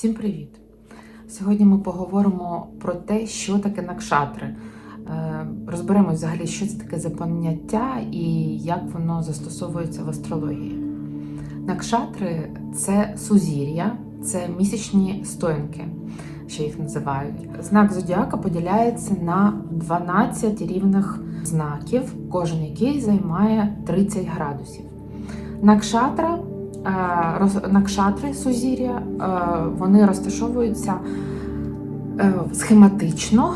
Всім привіт! Сьогодні ми поговоримо про те, що таке накшатри. Е, Розберемось взагалі, що це таке за поняття і як воно застосовується в астрології. Накшатри це сузір'я, це місячні стоянки, що їх називають. Знак зодіака поділяється на 12 рівних знаків, кожен який займає 30 градусів. Накшатра накшатри сузір'я, е, вони розташовуються е, схематично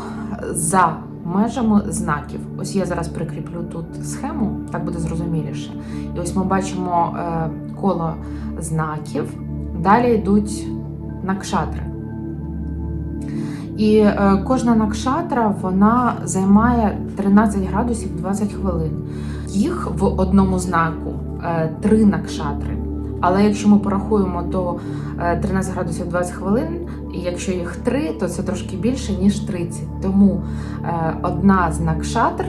за межами знаків. Ось я зараз прикріплю тут схему, так буде зрозуміліше. І ось ми бачимо е, коло знаків, далі йдуть накшатри. І е, кожна накшатра вона займає 13 градусів 20 хвилин. Їх в одному знаку е, три накшатри. Але якщо ми порахуємо, е, 13 градусів 20 хвилин, і якщо їх 3, то це трошки більше, ніж 30. Тому е, одна з накшатр,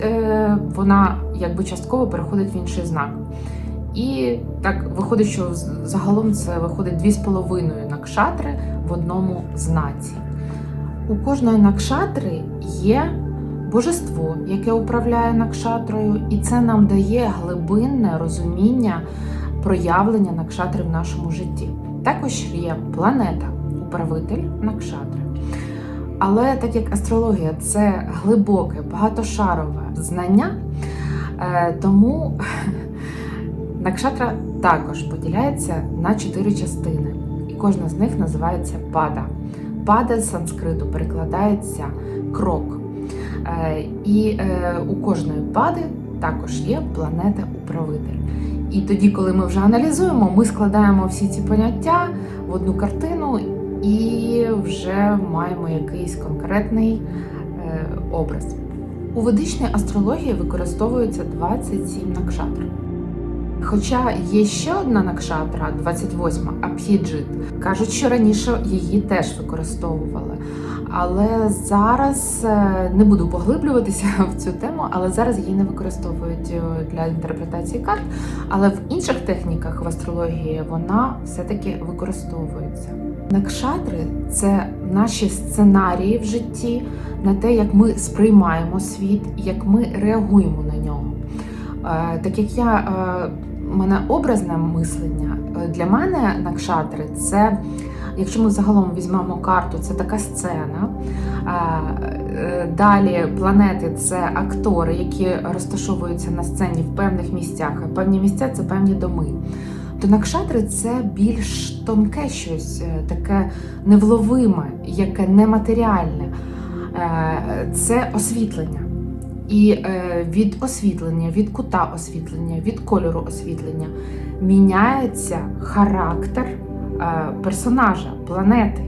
е, вона якби частково переходить в інший знак. І так виходить, що загалом це виходить 2,5 накшатри в одному знаці. У кожної накшатри є божество, яке управляє накшатрою, і це нам дає глибинне розуміння проявлення накшатри в нашому житті. Також є планета, управитель накшатри. Але так як астрологія це глибоке, багатошарове знання, е, тому накшатра також поділяється на чотири частини, і кожна з них називається пада. Пада з санскриту перекладається крок. Е, І е, у кожної пади також є планета-управитель. І тоді, коли ми вже аналізуємо, ми складаємо всі ці поняття в одну картину і вже маємо якийсь конкретний е, образ. У ведичній астрології використовується 27 накшатр. Хоча є ще одна накшатра, 28 Абхіджит. Кажуть, що раніше її теж використовували. Але зараз е, не буду поглиблюватися в цю тему, але зараз її не використовують е, для інтерпретації карт. Але в інших техніках в астрології вона все-таки використовується. Накшатри це наші сценарії в житті на те, як ми сприймаємо світ, як ми реагуємо на нього. Е, Так як я мене образне мислення, е, для мене накшатри це, якщо ми загалом візьмемо карту, це така сцена. Е, е, Далі планети це актори, які розташовуються на сцені в певних місцях. А певні місця це певні доми. То накшатри це більш тонке щось, таке невловиме, яке нематеріальне. Це освітлення. І е, від освітлення, від кута освітлення, від кольору освітлення міняється характер е, персонажа, планети.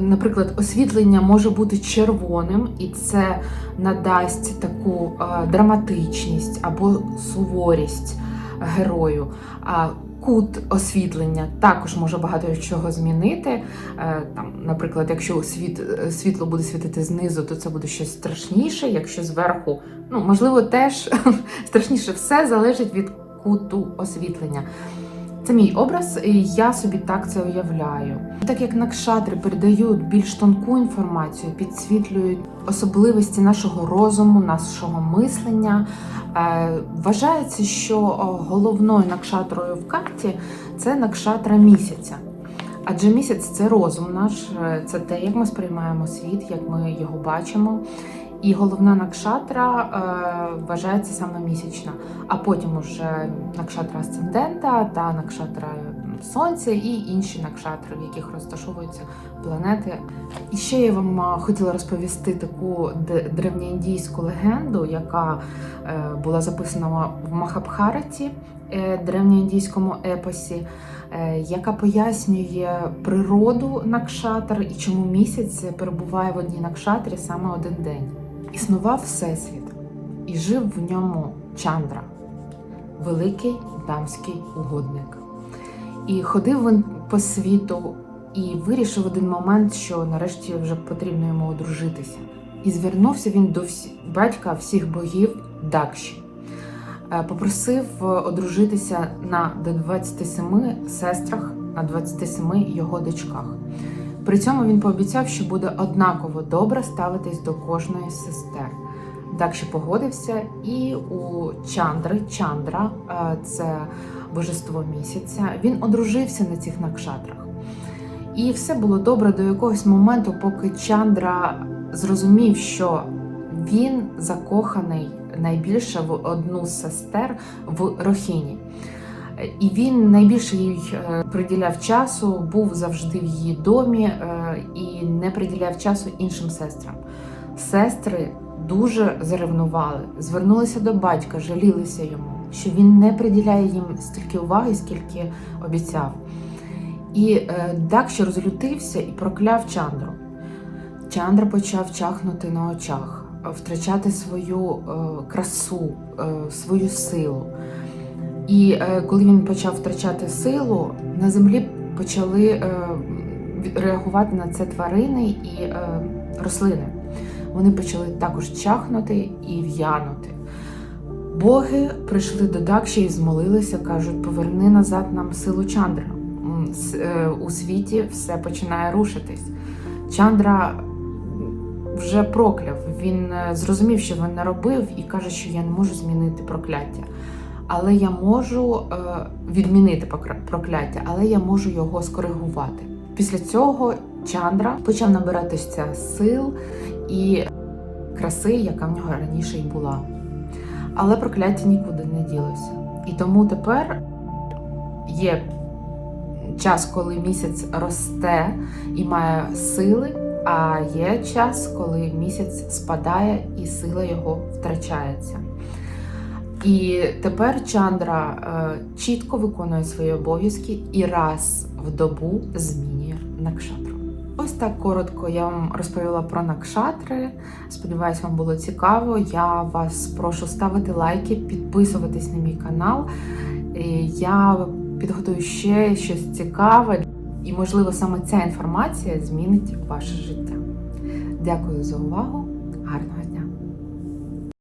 Наприклад, освітлення може бути червоним, і це надасть таку е, драматичність або суворість герою. А кут освітлення також може багато чого змінити. Там, наприклад, якщо світ, світло буде світити знизу, то це буде щось страшніше. Якщо зверху, ну можливо, теж страшніше все залежить від куту освітлення. Це мій образ, і я собі так це уявляю. Так як накшатри передають більш тонку інформацію, підсвітлюють особливості нашого розуму, нашого мислення. Е, Вважається, що головною накшатрою в карті це накшатра місяця. Адже місяць це розум наш, е, це те, як ми сприймаємо світ, як ми його бачимо. І головна накшатра е, вважається саме місячна, а потім уже накшатра асцендента та накшатра сонця і інші накшатри, в яких розташовуються планети. І ще я вам хотіла розповісти таку древньоіндійську легенду, яка е, була записана в Махабхараті, е, древньоіндійському епосі, е, яка пояснює природу накшатр і чому місяць перебуває в одній накшатрі саме один день. Існував всесвіт, і жив в ньому Чандра, великий дамський угодник. І ходив він по світу і вирішив один момент, що нарешті вже потрібно йому одружитися. І звернувся він до всі... батька всіх богів Дакші. Е, Попросив е, одружитися на до 27 сестрах на 27 його дочках. При цьому він пообіцяв, що буде однаково добре ставитись до кожної з сестер. Дакші погодився, і у Чандри, Чандра, е, це божество місяця, він одружився на цих накшатрах. І все було добре до якогось моменту, поки Чандра зрозумів, що він закоханий найбільше в одну з сестер в Рохіні. І він найбільше їй е, приділяв часу, був завжди в її домі е, і не приділяв часу іншим сестрам. Сестри дуже заревнували, звернулися до батька, жалілися йому, що він не приділяє їм стільки уваги, скільки обіцяв. І е, Дакші розлютився і прокляв Чандру. Чандра почав чахнути на очах, втрачати свою красу, свою силу. І е, коли він почав втрачати силу, на землі почали е, реагувати на це тварини і е, рослини. Вони почали також чахнути і в'янути. Боги прийшли до Дакші і змолилися, кажуть: поверни назад нам силу Чандра. У світі все починає рушитись. Чандра вже прокляв. Він зрозумів, що він наробив, і каже, що я не можу змінити прокляття. Але я можу е, відмінити прокляття, але я можу його скоригувати. Після цього Чандра почав набиратися сил і краси, яка в нього раніше й була. Але прокляття нікуди не ділося. І тому тепер є час, коли місяць росте і має сили, а є час, коли місяць спадає і сила його втрачається. І тепер Чандра е, чітко виконує свої обов'язки і раз в добу змінює накшатру. Ось так коротко я вам розповіла про накшатри. Сподіваюсь, вам було цікаво. Я вас прошу ставити лайки, підписуватись на мій канал. Я підготую ще щось цікаве, і, можливо, саме ця інформація змінить ваше життя. Дякую за увагу. Гарного дня!